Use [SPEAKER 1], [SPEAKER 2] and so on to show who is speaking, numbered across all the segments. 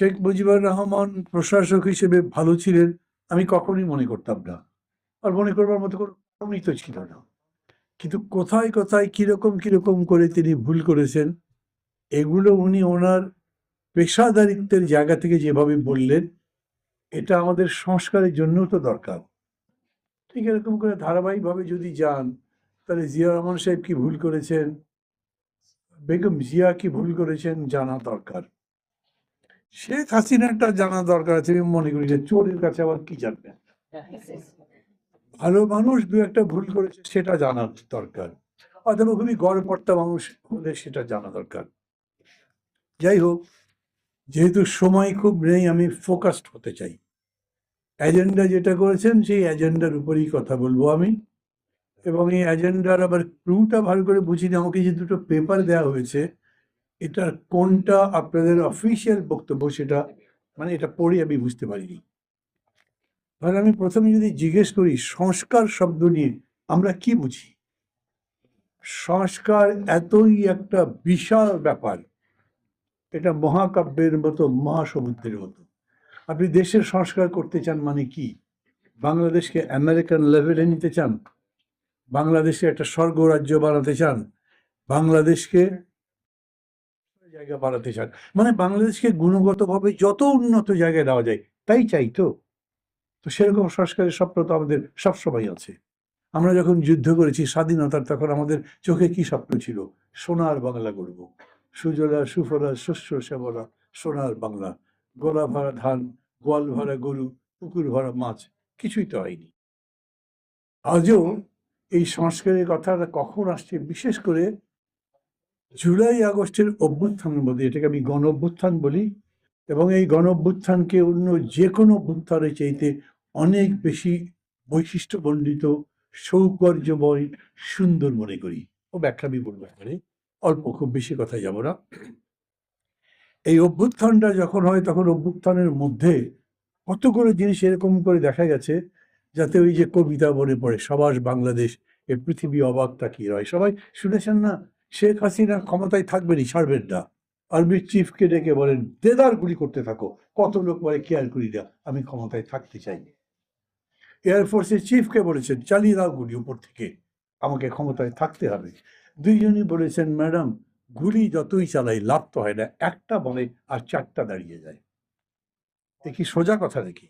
[SPEAKER 1] শেখ মুজিবুর রহমান প্রশাসক হিসেবে ভালো ছিলেন, আমি কখনোই মনে করতাম না। আর মনে করবার মতো কোনো তো ছিল না। কিন্তু কোথায় কোথায়, কীরকম কীরকম করে তিনি ভুল করেছেন, এগুলো উনি ওনার পেশাদারিত্বের জায়গা থেকে যেভাবে বললেন, এটা আমাদের সংস্কারের জন্যও তো দরকার। ঠিক এরকম করে ধারাবাহিকভাবে যদি যান, তাহলে জিয়া রহমান সাহেব কি ভুল করেছেন? বেগম জিয়া কি ভুল করেছেন জানা দরকার। শেখ হাসিনাটা জানা দরকার আছে, আমি মনে করি যে চোরের কাছে আবার কি জানবেন ভালো মানুষ দু একটা ভুল করেছে, সেটা জানা দরকার। অথবা খুবই গড়পড়তা মানুষ হলে সেটা জানা দরকার। যাই হোক, যেহেতু সময় খুব নেই, আমি ফোকাসড হতে চাই। এজেন্ডা যেটা করেছেন, সেই এজেন্ডার উপরেই কথা বলব আমি। এবং এই এজেন্ডার আবার ক্লুটা ভালো করে বুঝিনি, আমাকে যে দুটো পেপার দেওয়া হয়েছে এটা কোনটা আপনাদের অফিসিয়াল বক্তব্য সেটা মানে এটা পড়ে আমি বুঝতে পারিনি। তাহলে আমি প্রথমে যদি জিজ্ঞেস করি, সংস্কার শব্দ নিয়ে আমরা কি বুঝি? সংস্কার এতই একটা বিশাল ব্যাপার, এটা মহাকাব্যের মতো মহাসমুদ্রের মতো। আপনি দেশের সংস্কার করতে চান মানে কি? বাংলাদেশকে আমেরিকান লেভেলে নিতে চান? বাংলাদেশে একটা স্বর্গরাজ্য বানাতে চান? বাংলাদেশকে জায়গা বাড়াতে চান। মানে বাংলাদেশকে গুণগতভাবে যত উন্নত জায়গায় দেওয়া যায়, তাই চাই তো? তো সেরকম সংস্কারের স্বপ্ন তো আমাদের সবসময় আছে। আমরা যখন যুদ্ধ করেছি, স্বাধীনতার তখন আমাদের চোখে কি স্বপ্ন ছিল? সোনার বাংলা গড়ব। সুজলা, সুফলা, শস্য শ্যামলা, সোনার বাংলা। গোলা ভরা ধান, গোয়াল ভরা গরু, পুকুর ভরা মাছ, কিছুই তো হয়নি। আজও এই সংস্কারের কথাটা কখন আসছে, বিশেষ করে জুলাই আগস্টের অভ্যুত্থানের মধ্যে এটাকে আমি গণ অভ্যুত্থান বলি, এবং এই গণ অভ্যুত্থানকে অন্য যে কোনো অভ্যুত্থানের চাইতে অনেক বেশি বৈশিষ্ট্যমণ্ডিত সৌকর্যময়, সুন্দর মনে করি। ও ব্যাখ্যা আমি বলব এখানে অল্প, খুব বেশি কথা যাব না। এই অভ্যুত্থানটা যখন হয়, তখন অভ্যুত্থানের মধ্যে কতগুলো জিনিস এরকম করে দেখা গেছে, যাতে ওই যে কবিতা মনে পড়ে সবাস বাংলাদেশ, এ পৃথিবী অবাক তাকিয়ে রয় সবাই শুনেছেন না? শেখ হাসিনা ক্ষমতায় থাকবেনই, ছাড়বেন না। আর্মির চিফকে ডেকে বলেন, দেদার গুলি করতে থাকো, কত লোক বলে কেয়ার করি না, আমি ক্ষমতায় থাকতে চাই। এয়ারফোর্সের চিফকে বলেছেন, চালিয়ে দাও গুলি উপর থেকে, আমাকে ক্ষমতায় থাকতে হবে। দুইজনই বলেছেন, ম্যাডাম, গুলি যতই চালাই, লাভ তো হয় না, একটা বলে আর চারটা দাঁড়িয়ে যায়। এ কি সোজা কথা দেখি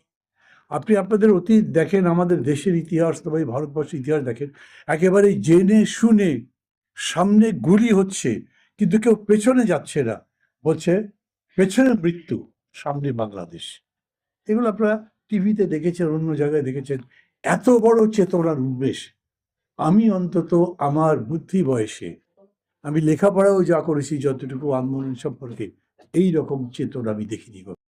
[SPEAKER 1] আপনি আপনাদের অতীত দেখেন, আমাদের দেশের ইতিহাস তবে ভারতবর্ষের ইতিহাস দেখেন, একেবারে জেনে শুনে সামনে গুলি হচ্ছে, কিন্তু কেউ পেছনে যাচ্ছে না। বলছে পেছনে মৃত্যু, সামনে বাংলাদেশ। এগুলো আপনারা টিভিতে দেখেছেন, অন্য জায়গায় দেখেছেন। এত বড় চেতনার উন্মেষ। আমি অন্তত আমার বুদ্ধি বয়সে, আমি লেখাপড়াও যা করেছি, যতটুকু আন্দোলন সম্পর্কে এই রকম চেতনা আমি দেখিনি